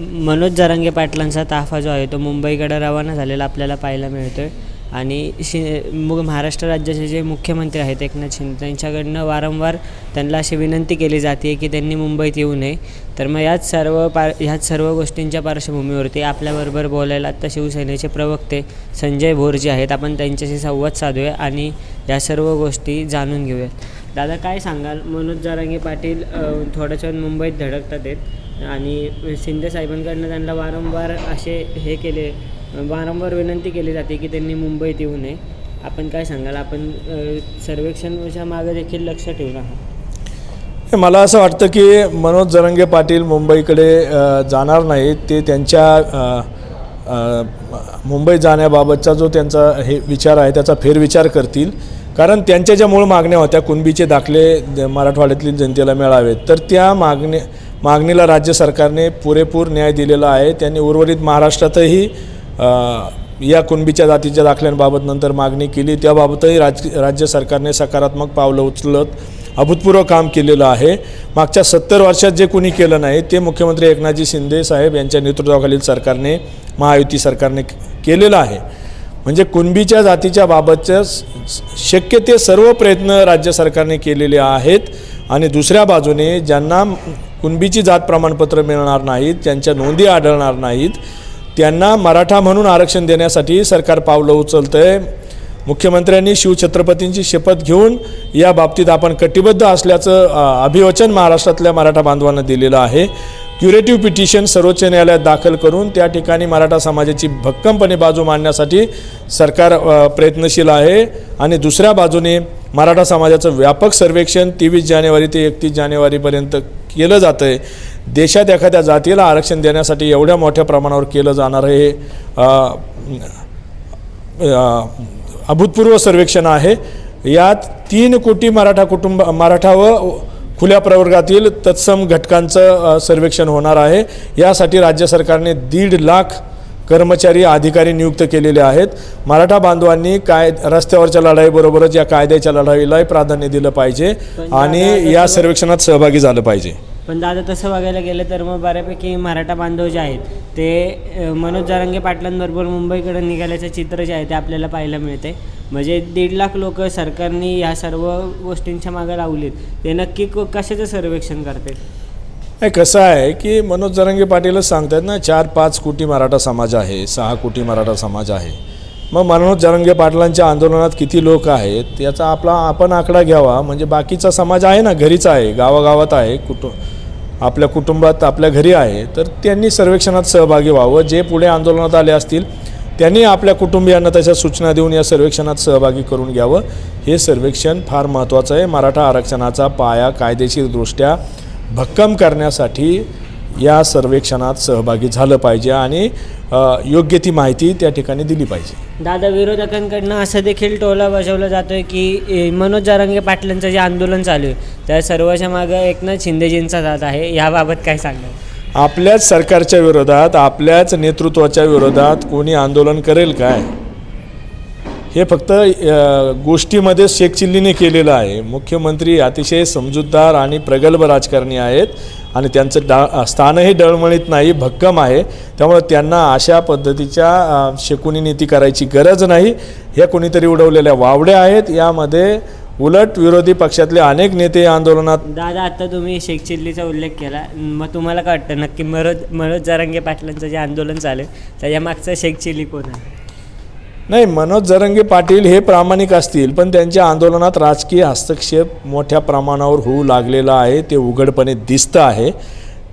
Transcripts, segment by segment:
मनोज जरांगे पाटलांचा ताफा जो आहे तो मुंबईकडे रवाना झालेला आपल्याला पाहायला मिळतो आहे आणि शि मग महाराष्ट्र राज्याचे जे मुख्यमंत्री आहेत एकनाथ शिंदे त्यांच्याकडनं वारंवार त्यांना अशी विनंती केली जाते की त्यांनी मुंबईत येऊ नये. तर मग याच सर्व पा ह्याच सर्व गोष्टींच्या पार्श्वभूमीवरती आपल्याबरोबर बोलायला आत्ता शिवसेनेचे प्रवक्ते संजय भोर जे आहेत. आपण त्यांच्याशी संवाद साधूया आणि या सर्व गोष्टी जाणून घेऊयात. दादा काय सांगाल? मनोज जारांगे पाटील अ, थोड्याच मुंबईत धडकतात आहेत. आणि शिंदे साहेबांकडनं त्यांना वारंवार असे हे केले वारंवार विनंती केली जाते की त्यांनी मुंबईत येऊ नये. आपण काय सांगाल? आपण सर्वेक्षणच्या मागे देखील लक्ष ठेवून आहात. मला असं वाटतं की मनोज जरंगे पाटील मुंबईकडे जाणार नाहीत. ते त्यांच्या मुंबई जाण्याबाबतचा जो त्यांचा हे विचार आहे त्याचा फेरविचार करतील. कारण त्यांच्या ज्या मूळ मागण्या होत्या कुणबीचे दाखले द- मराठवाड्यातील जनतेला मिळावेत तर त्या मागण्या मागणीला राज्य सरकारने पुरेपूर न्याय दिलेला आहे. त्यांनी उर्वरित महाराष्ट्रातही या कुणबीच्या जातीच्या दाखल्यांबाबत नंतर मागणी केली. त्याबाबतही राज राज्य सरकारने सकारात्मक पावलं उचलत अभूतपूर्व काम केलेलं आहे. मागच्या सत्तर वर्षात जे कोणी केलं नाही ते मुख्यमंत्री एकनाथजी शिंदे साहेब यांच्या नेतृत्वाखालील सरकारने महायुती सरकारने केलेलं आहे. म्हणजे कुणबीच्या जातीच्या बाबतच्या शक्य ते सर्व प्रयत्न राज्य सरकारने केलेले आहेत. आणि दुसऱ्या बाजूने ज्यांना कुणबीची जात प्रमाणपत्र मिळणार नाहीत ज्यांच्या नोंदी आढळणार नाहीत. त्यांना मराठा म्हणून आरक्षण देण्यासाठी सरकार पावलं उचलतं आहे मुख्यमंत्र्यांनी शिवछत्रपतींची शपथ घेऊन या बाबतीत आपण कटिबद्ध असल्याचं अभिवचन महाराष्ट्रातल्या मराठा बांधवांना दिलेलं आहे. क्युरेटिव्ह पिटिशन सर्वोच्च न्यायालयात दाखल करून त्या ठिकाणी मराठा समाजाची भक्कमपणे बाजू मांडण्यासाठी सरकार प्रयत्नशील आहे. आणि दुसऱ्या बाजूने मराठा समाजाचं व्यापक सर्वेक्षण तेवीस जानेवारी ते एकतीस जानेवारीपर्यंत केलं जातं आहे देशात एखाद्या जातीला आरक्षण देण्यासाठी एवढ्या मोठ्या प्रमाणावर केलं जाणार हे अभूतपूर्व सर्वेक्षण आहे. यात तीन कोटी मराठा कुटुंब मराठा व खुल्या प्रवर्गातील तत्सम घटकांचं सर्वेक्षण होणार आहे. यासाठी राज्य सरकारने दीड लाख कर्मचारी अधिकारी नियुक्त केलेले आहेत. मराठा बांधवांनी काय रस्त्यावरच्या लढाईबरोबरच या कायद्याच्या लढाईलाही प्राधान्य दिलं पाहिजे आणि या सर्वेक्षणात सहभागी झालं पाहिजे. पण दादा तसं बघायला गेलं तर मग बऱ्यापैकी मराठा बांधव जे आहेत ते मनोज जरांगे पाटलांबरोबर मुंबईकडे निघाल्याचं चित्र जे आहे ते आपल्याला पाहायला मिळते म्हणजे दीड लाख लोक सरकारने ह्या सर्व गोष्टींच्या मागे लावलीत. ते नक्की कशाचं सर्वेक्षण करते नाही कसं आहे की मनोज जरंगे पाटीलच सांगतात ना चार पाच कोटी मराठा समाज आहे सहा कोटी मराठा समाज आहे. मग मनोज जरंगे पाटलांच्या आंदोलनात किती लोक आहेत याचा आपला आपण आकडा घ्यावा. म्हणजे बाकीचा समाज आहे ना घरीच आहे गावागावात आहे कुटुंब आपल्या कुटुंबात आपल्या घरी आहे तर त्यांनी सर्वेक्षणात सहभागी व्हावं. जे पुढे आंदोलनात आले असतील त्यांनी आपल्या कुटुंबियांना तशा सूचना देऊन या सर्वेक्षणात सहभागी करून घ्यावं. हे सर्वेक्षण फार महत्त्वाचं आहे. मराठा आरक्षणाचा पाया कायदेशीरदृष्ट्या भक्कम करण्यासाठी या सर्वेक्षणात सहभागी झालं पाहिजे आणि योग्य ती माहिती त्या ठिकाणी दिली पाहिजे. दादा विरोधकांकडनं असं देखील टोला बजावला जातो आहे की ए, मनोज जारंगे पाटलांचं जे आंदोलन चालू आहे त्या सर्वाच्या मागं एकनाथ शिंदेजींचा जात आहे. याबाबत काय सांगणार आपल्याच सरकारच्या विरोधात आपल्याच नेतृत्वाच्या विरोधात कोणी आंदोलन करेल काय? हे फक्त गोष्टीमध्ये शेखचिल्लीने केलेलं आहे. मुख्यमंत्री अतिशय समजूतदार आणि प्रगल्भ राजकारणी आहेत आणि त्यांचं डा स्थानही डळमळीत नाही भक्कम आहे. त्यामुळे त्यांना अशा पद्धतीच्या शेकुनी नीती करायची गरज नाही. ह्या कोणीतरी उडवलेल्या वावड्या आहेत. यामध्ये उलट विरोधी पक्षातले अनेक नेते या आंदोलनात दादा आता तुम्ही शेख चिल्लीचा उल्लेख केला. मग तुम्हाला काय वाटतं? नक्की मनोज मनोज जरांगे पाटलांचं जे आंदोलन चालू आहे त्याच्या मागचा शेख चिल्ली कोण आहे? नाही मनोज जरंगे पाटील हे प्रामाणिक असतील पण त्यांच्या आंदोलनात राजकीय हस्तक्षेप मोठ्या प्रमाणावर होऊ लागलेला आहे. ते उघडपणे दिसतं आहे.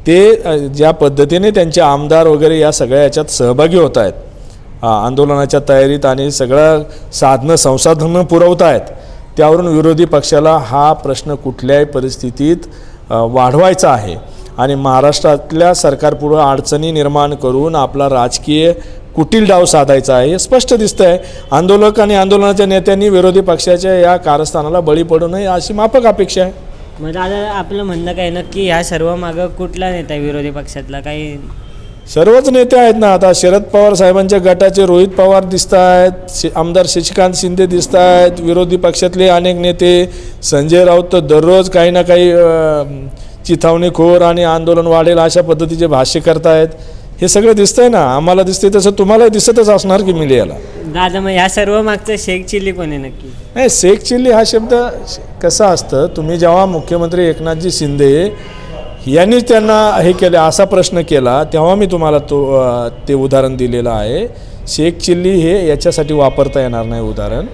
ते ज्या पद्धतीने त्यांचे आमदार वगैरे या सगळ्या याच्यात सहभागी होत आहेत आंदोलनाच्या तयारीत आणि सगळं साधनं संसाधनं पुरवत आहेत त्यावरून विरोधी पक्षाला हा प्रश्न कुठल्याही परिस्थितीत वाढवायचा आहे. आणि महाराष्ट्रातल्या सरकारपुढं अडचणी निर्माण करून आपला राजकीय कुटील डाव साधायचा आहे हे स्पष्ट दिसतं आहे आंदोलक आणि आंदोलनाच्या नेत्यांनी विरोधी पक्षाच्या या कारस्थानाला बळी पडू नये अशी माफक अपेक्षा आहे. मग दादा आपलं म्हणणं काय नक्की ह्या सर्व मागं कुठला नेता विरोधी पक्षातला? काही सर्वच नेते आहेत ना. आता शरद पवार साहेबांच्या गटाचे रोहित पवार दिसत आहेत शि आमदार शशिकांत शिंदे दिसत आहेत विरोधी पक्षातले अनेक नेते. संजय राऊत तर दररोज काही ना काही चिथावणीखोर आणि आंदोलन वाढेल अशा पद्धतीचे भाष्य करतायत. हे सगळं दिसतंय ना. आम्हाला दिसतंय तसं तुम्हाला दिसतच असणार की मीडियाला दादा मग ह्या सर्व मागचं शेख चिल्ली कोण आहे नक्की? नाही शेख चिल्ली हा शब्द कसा असतं तुम्ही जेव्हा मुख्यमंत्री एकनाथजी शिंदे यांनी त्यांना हे केले असा प्रश्न केला तेव्हा मी तुम्हाला तो ते उदाहरण दिलेलं आहे. शेख चिल्ली हे याच्यासाठी वापरता येणार नाही उदाहरण.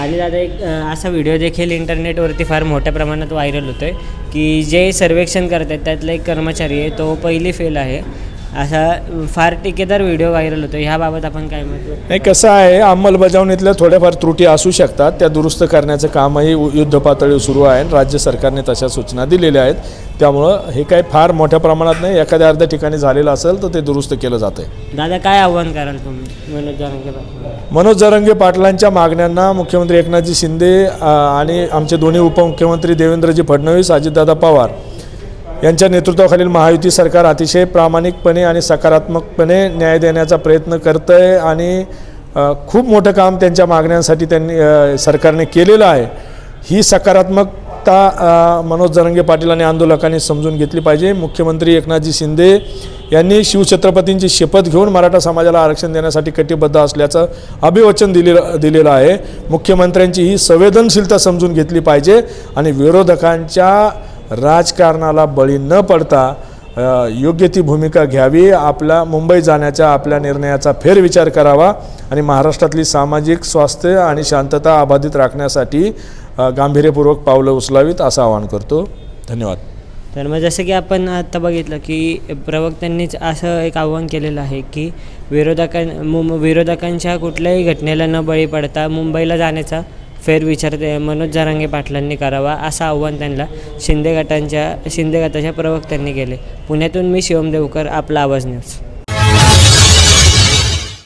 आणि दादा एक अ, असा व्हिडिओ देखील इंटरनेटवरती फार मोठ्या प्रमाणात व्हायरल होतो आहे की जे सर्वेक्षण करत आहेत त्यातला एक कर्मचारी आहे तो पहिली फेल आहे. असा फार टिकेदार व्हिडिओ व्हायरल होतो. ह्याबाबत आपण काय म्हणतो? नाही कसं आहे अंमलबजावणीतल्या थोड्याफार त्रुटी असू शकतात. त्या दुरुस्त करण्याचं कामही उ- युद्धपातळीवर सुरू आहे राज्य सरकारने तशा सूचना दिलेल्या आहेत. त्यामुळं हे काही फार मोठ्या प्रमाणात नाही. एखाद्या अर्ध्या ठिकाणी झालेलं असेल तर ते दुरुस्त केलं जातं आहे दादा काय आव्हान कराल तुम्ही? मनोज जरांगे पाटील. मनोज जरंगे पाटलांच्या मागण्यांना मुख्यमंत्री एकनाथजी शिंदे आणि आमचे दोन्ही उपमुख्यमंत्री देवेंद्रजी फडणवीस अजितदादा पवार यांच्या नेतृत्वाखालील महायुती सरकार अतिशय प्रामाणिकपणे आणि सकारात्मकपणे न्याय देण्याचा प्रयत्न करतं आहे आणि खूप मोठं काम त्यांच्या मागण्यांसाठी त्यांनी सरकारने केलेलं आहे. ही सकारात्मकता मनोज जरंगे पाटील आणि आंदोलकांनी समजून घेतली पाहिजे. मुख्यमंत्री एकनाथजी शिंदे यांनी शिवछत्रपतींची शपथ घेऊन मराठा समाजाला आरक्षण देण्यासाठी कटिबद्ध असल्याचं अभिवचन दिलेलं दिलेलं आहे. मुख्यमंत्र्यांची ही संवेदनशीलता समजून घेतली पाहिजे आणि विरोधकांच्या राजकारणाला बळी न पडता योग्य ती भूमिका घ्यावी आपल्या मुंबई जाण्याच्या आपल्या निर्णयाचा फेरविचार करावा आणि महाराष्ट्रातली सामाजिक स्वास्थ्य आणि शांतता अबाधित राखण्यासाठी गांभीर्यपूर्वक पावलं उचलावीत असं आवाहन करतो. धन्यवाद. तर मग जसं की आपण आत्ता बघितलं की प्रवक्त्यांनीच असं एक आव्हान केलेलं आहे की विरोधकां मुं विरोधकांच्या कुठल्याही घटनेला न बळी पडता मुंबईला जाण्याचा फेरविचार ते मनोज जरांगे पाटलांनी करावा असं आव्हान त्यांना शिंदे गटांच्या शिंदे गटाच्या प्रवक्त्यांनी केले. पुण्यातून मी शिवम देवकर आपला आवाज न्यूज.